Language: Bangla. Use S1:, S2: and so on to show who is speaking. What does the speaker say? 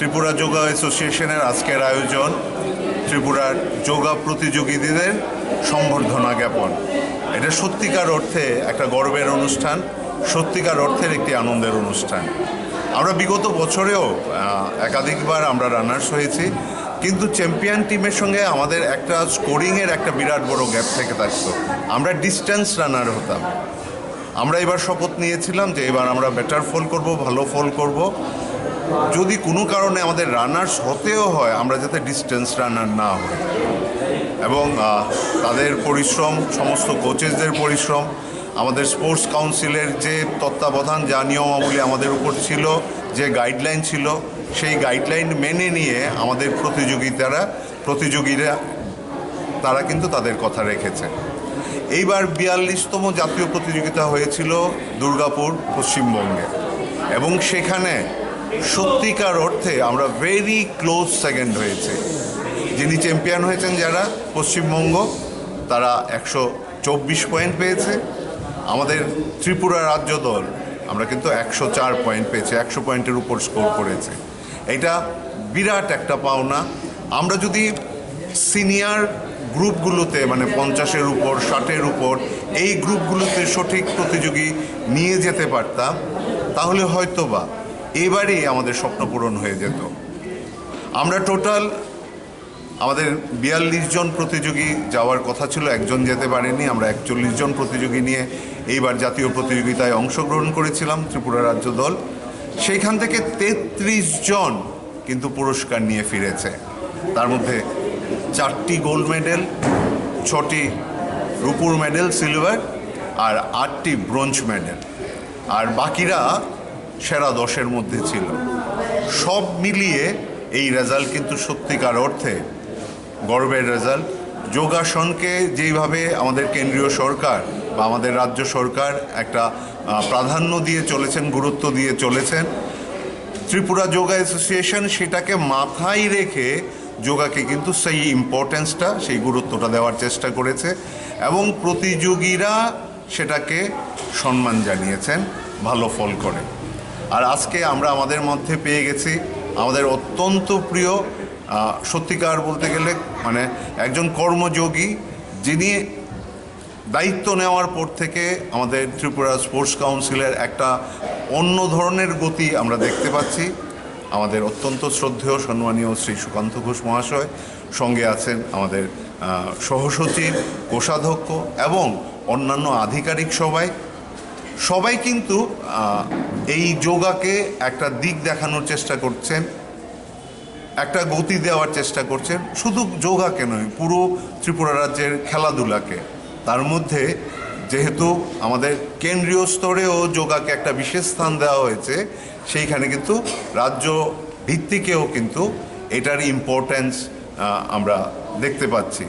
S1: ত্রিপুরা যোগা অ্যাসোসিয়েশনের আজকের আয়োজন, ত্রিপুরার যোগা প্রতিযোগীদের সম্বর্ধনা জ্ঞাপন। এটা সত্যিকার অর্থে একটা গর্বের অনুষ্ঠান, সত্যিকার অর্থের একটি আনন্দের অনুষ্ঠান। আমরা বিগত বছরেও একাধিকবার আমরা রানার্স হয়েছি, কিন্তু চ্যাম্পিয়ন টিমের সঙ্গে আমাদের একটা স্কোরিংয়ের একটা বিরাট বড় গ্যাপ থেকে থাকতো। আমরা ডিস্টেন্স রানার হতাম। আমরা এবার শপথ নিয়েছিলাম যে এবার আমরা বেটার ফল করব, ভালো ফল করব। যদি কোনো কারণে আমাদের রানার্স হতেও হয়, আমরা যাতে ডিস্টেন্স রানার না হই। এবং তাদের পরিশ্রম, সমস্ত কোচেসদের পরিশ্রম, আমাদের স্পোর্টস কাউন্সিলের যে তত্ত্বাবধান, যা নিয়মাবলী আমাদের উপর ছিল, যে গাইডলাইন ছিল, সেই গাইডলাইন মেনে নিয়ে আমাদের প্রতিযোগিতারা, প্রতিযোগীরা, তারা কিন্তু তাদের কথা রেখেছে। এইবার বিয়াল্লিশতম জাতীয় প্রতিযোগিতা হয়েছিল দুর্গাপুর পশ্চিমবঙ্গে। এবং সেখানে সত্যিকার অর্থে আমরা ভেরি ক্লোজ সেকেন্ড হয়েছে। যিনি চ্যাম্পিয়ন হয়েছেন যারা, পশ্চিমবঙ্গ, তারা একশো চব্বিশ পয়েন্ট পেয়েছে। আমাদের ত্রিপুরা রাজ্য দল, আমরা কিন্তু একশো চার পয়েন্ট পেয়েছি, একশো পয়েন্টের উপর স্কোর করেছে। এটা বিরাট একটা পাওনা। আমরা যদি সিনিয়র গ্রুপগুলোতে মানে পঞ্চাশের উপর, ষাটের উপর, এই গ্রুপগুলোতে সঠিক প্রতিযোগী নিয়ে যেতে পারতাম, তাহলে হয়তো বা এবারেই আমাদের স্বপ্ন পূরণ হয়ে যেত। আমরা টোটাল আমাদের বিয়াল্লিশ জন প্রতিযোগী যাওয়ার কথা ছিল, একজন যেতে পারেনি, আমরা একচল্লিশ জন প্রতিযোগী নিয়ে এইবার জাতীয় প্রতিযোগিতায় অংশগ্রহণ করেছিলাম, ত্রিপুরা রাজ্য দল। সেইখান থেকে তেত্রিশ জন কিন্তু পুরস্কার নিয়ে ফিরেছে। তার মধ্যে চারটি গোল্ড মেডেল ছটি রুপুর মেডেল সিলভার আর আটটি ব্রোঞ্জ মেডেল আর বাকিরা সেরা দশের মধ্যে ছিল। সব মিলিয়ে এই রেজাল্ট কিন্তু সত্যিকার অর্থে গর্বের রেজাল্ট। যোগাসনকে যেইভাবে আমাদের কেন্দ্রীয় সরকার বা আমাদের রাজ্য সরকার একটা প্রাধান্য দিয়ে চলেছেন, গুরুত্ব দিয়ে চলেছেন, ত্রিপুরা যোগা অ্যাসোসিয়েশন সেটাকে মাথায় রেখে যোগাকে কিন্তু সেই ইম্পর্টেন্সটা সেই গুরুত্বটা দেওয়ার চেষ্টা করেছে এবং প্রতিযোগীরা সেটাকে সম্মান জানিয়েছেন, ভালো ফল করে। আর আজকে আমরা আমাদের মধ্যে পেয়ে গেছি আমাদের অত্যন্ত প্রিয় সত্যিকার বলতে গেলে মানে একজন কর্মযোগী যিনি দায়িত্ব নেওয়ার পর থেকে আমাদের ত্রিপুরা স্পোর্টস কাউন্সিলের একটা অন্য ধরনের গতি আমরা দেখতে পাচ্ছি। আমাদের অত্যন্ত শ্রদ্ধেয়, সম্মানীয় শ্রী সুকান্ত ঘোষ মহাশয়, সঙ্গে আছেন আমাদের সহসচিব, কোষাধ্যক্ষ এবং অন্যান্য আধিকারিক সবাই। সবাই কিন্তু এই যোগাকে একটা দিক দেখানোর চেষ্টা করছেন, একটা গতি দেওয়ার চেষ্টা করছেন, শুধু যোগাকে নয়, পুরো ত্রিপুরা রাজ্যের খেলাধুলাকে। তার মধ্যে যেহেতু আমাদের কেন্দ্রীয় স্তরেও যোগাকে একটা বিশেষ স্থান দেওয়া হয়েছে, সেইখানে কিন্তু রাজ্য ভিত্তিকেও কিন্তু এটার ইম্পর্ট্যান্স আমরা দেখতে পাচ্ছি।